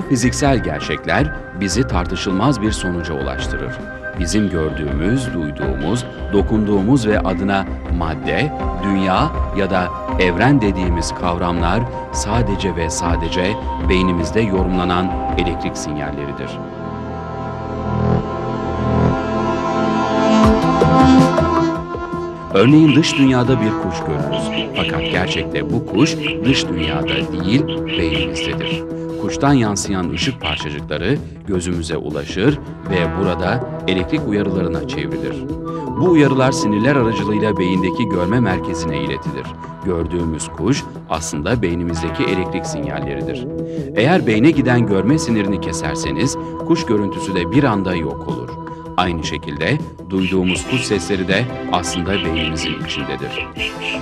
Bu fiziksel gerçekler bizi tartışılmaz bir sonuca ulaştırır. Bizim gördüğümüz, duyduğumuz, dokunduğumuz ve adına madde, dünya ya da evren dediğimiz kavramlar sadece ve sadece beynimizde yorumlanan elektrik sinyalleridir. Örneğin dış dünyada bir kuş görürüz. Fakat gerçekte bu kuş dış dünyada değil, beynimizdedir. Kuştan yansıyan ışık parçacıkları gözümüze ulaşır ve burada elektrik uyarılarına çevrilir. Bu uyarılar sinirler aracılığıyla beyindeki görme merkezine iletilir. Gördüğümüz kuş aslında beynimizdeki elektrik sinyalleridir. Eğer beyne giden görme sinirini keserseniz kuş görüntüsü de bir anda yok olur. Aynı şekilde duyduğumuz kuş sesleri de aslında beynimizin içindedir.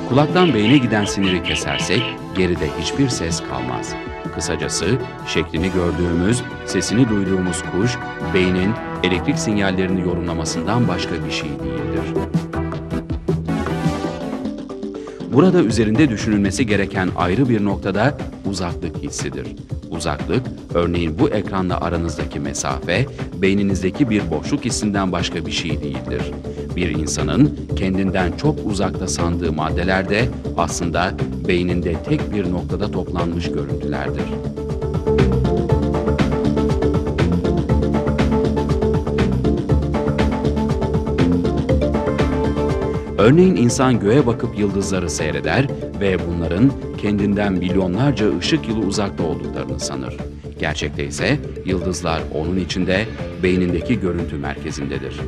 Kulaktan beyne giden siniri kesersek geride hiçbir ses kalmaz. Kısacası şeklini gördüğümüz, sesini duyduğumuz kuş beynin elektrik sinyallerini yorumlamasından başka bir şey değildir. Burada üzerinde düşünülmesi gereken ayrı bir noktada uzaklık hissidir. Uzaklık, örneğin bu ekranla aranızdaki mesafe, beyninizdeki bir boşluk hissinden başka bir şey değildir. Bir insanın kendinden çok uzakta sandığı maddeler de aslında beyninde tek bir noktada toplanmış görüntülerdir. Örneğin insan göğe bakıp yıldızları seyreder ve bunların kendinden milyonlarca ışık yılı uzakta olduklarını sanır. Gerçekte ise yıldızlar onun içinde, beynindeki görüntü merkezindedir.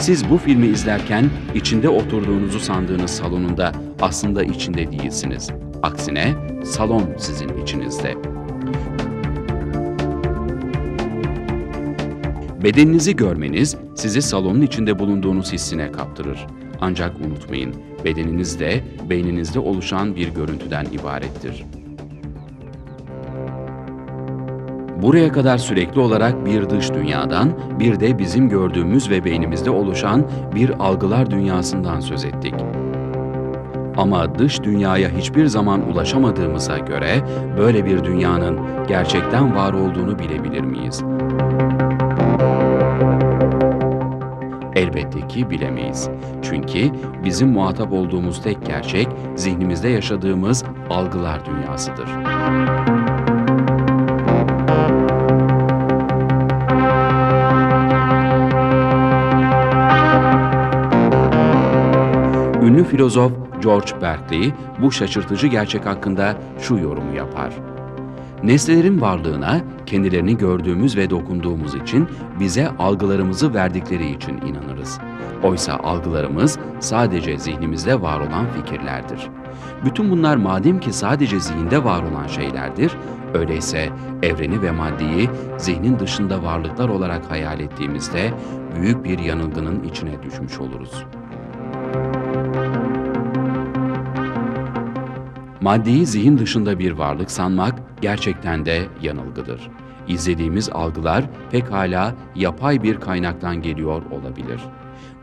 Siz bu filmi izlerken içinde oturduğunuzu sandığınız salonunda aslında içinde değilsiniz. Aksine salon sizin içinizde. Bedeninizi görmeniz sizi salonun içinde bulunduğunuz hissine kaptırır. Ancak unutmayın, bedeniniz de beyninizde oluşan bir görüntüden ibarettir. Buraya kadar sürekli olarak bir dış dünyadan, bir de bizim gördüğümüz ve beynimizde oluşan bir algılar dünyasından söz ettik. Ama dış dünyaya hiçbir zaman ulaşamadığımıza göre böyle bir dünyanın gerçekten var olduğunu bilebilir miyiz? Elbette ki bilemeyiz. Çünkü bizim muhatap olduğumuz tek gerçek zihnimizde yaşadığımız algılar dünyasıdır. Ünlü filozof George Berkeley bu şaşırtıcı gerçek hakkında şu yorumu yapar. Nesnelerin varlığına kendilerini gördüğümüz ve dokunduğumuz için bize algılarımızı verdikleri için inanırız. Oysa algılarımız sadece zihnimizde var olan fikirlerdir. Bütün bunlar madem ki sadece zihinde var olan şeylerdir, öyleyse evreni ve maddeyi zihnin dışında varlıklar olarak hayal ettiğimizde büyük bir yanılgının içine düşmüş oluruz. Maddeyi zihin dışında bir varlık sanmak gerçekten de yanılgıdır. İzlediğimiz algılar pekala yapay bir kaynaktan geliyor olabilir.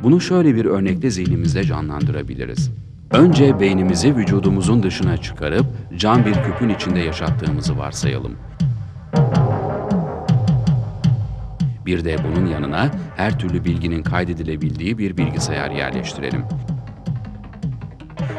Bunu şöyle bir örnekte zihnimizde canlandırabiliriz. Önce beynimizi vücudumuzun dışına çıkarıp cam bir küpün içinde yaşattığımızı varsayalım. Bir de bunun yanına her türlü bilginin kaydedilebildiği bir bilgisayar yerleştirelim.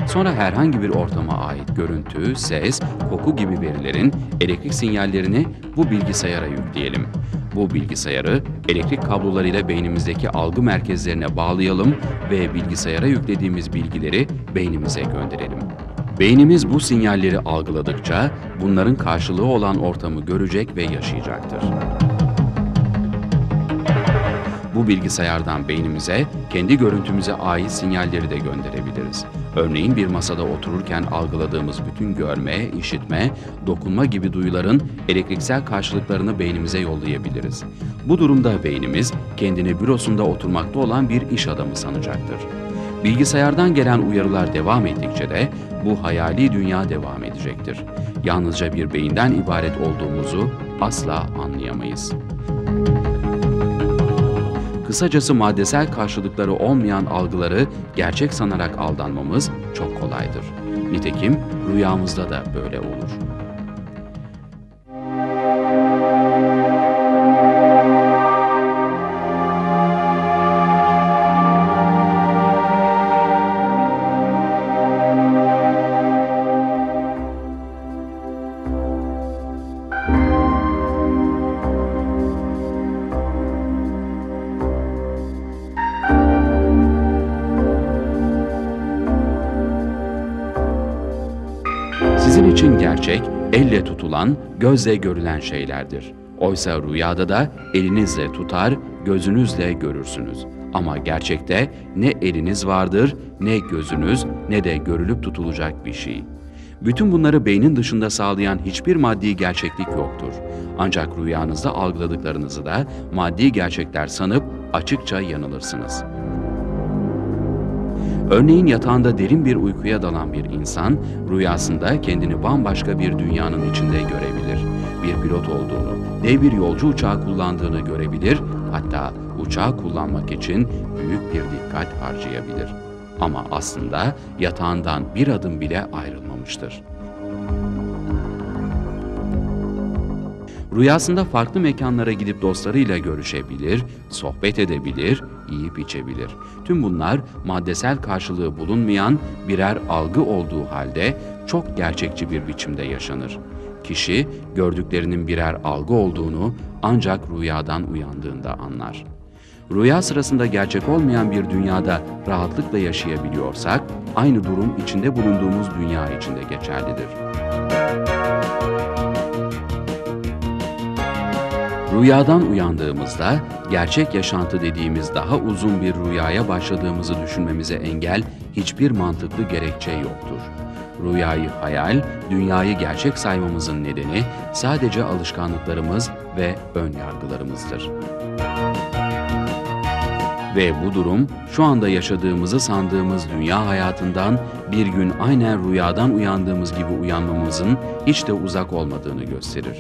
Sonra herhangi bir ortama ait görüntü, ses, koku gibi verilerin elektrik sinyallerini bu bilgisayara yükleyelim. Bu bilgisayarı elektrik kablolarıyla beynimizdeki algı merkezlerine bağlayalım ve bilgisayara yüklediğimiz bilgileri beynimize gönderelim. Beynimiz bu sinyalleri algıladıkça bunların karşılığı olan ortamı görecek ve yaşayacaktır. Bu bilgisayardan beynimize kendi görüntümüze ait sinyalleri de gönderebiliriz. Örneğin bir masada otururken algıladığımız bütün görme, işitme, dokunma gibi duyuların elektriksel karşılıklarını beynimize yollayabiliriz. Bu durumda beynimiz kendini bürosunda oturmakta olan bir iş adamı sanacaktır. Bilgisayardan gelen uyarılar devam ettikçe de bu hayali dünya devam edecektir. Yalnızca bir beyinden ibaret olduğumuzu asla anlayamayız. Kısacası maddesel karşılıkları olmayan algıları gerçek sanarak aldanmamız çok kolaydır. Nitekim rüyamızda da böyle olur. Sizin için gerçek, elle tutulan, gözle görülen şeylerdir. Oysa rüyada da elinizle tutar, gözünüzle görürsünüz. Ama gerçekte ne eliniz vardır, ne gözünüz, ne de görülüp tutulacak bir şey. Bütün bunları beynin dışında sağlayan hiçbir maddi gerçeklik yoktur. Ancak rüyanızda algıladıklarınızı da maddi gerçekler sanıp açıkça yanılırsınız. Örneğin yatağında derin bir uykuya dalan bir insan, rüyasında kendini bambaşka bir dünyanın içinde görebilir. Bir pilot olduğunu, dev bir yolcu uçağı kullandığını görebilir, hatta uçağı kullanmak için büyük bir dikkat harcayabilir. Ama aslında yatağından bir adım bile ayrılmamıştır. Rüyasında farklı mekanlara gidip dostlarıyla görüşebilir, sohbet edebilir, yiyip içebilir. Tüm bunlar maddesel karşılığı bulunmayan birer algı olduğu halde çok gerçekçi bir biçimde yaşanır. Kişi gördüklerinin birer algı olduğunu ancak rüyadan uyandığında anlar. Rüya sırasında gerçek olmayan bir dünyada rahatlıkla yaşayabiliyorsak, aynı durum içinde bulunduğumuz dünya içinde geçerlidir. Rüyadan uyandığımızda gerçek yaşantı dediğimiz daha uzun bir rüyaya başladığımızı düşünmemize engel hiçbir mantıklı gerekçe yoktur. Rüyayı hayal, dünyayı gerçek saymamızın nedeni sadece alışkanlıklarımız ve ön yargılarımızdır. Ve bu durum şu anda yaşadığımızı sandığımız dünya hayatından bir gün aynen rüyadan uyandığımız gibi uyanmamızın hiç de uzak olmadığını gösterir.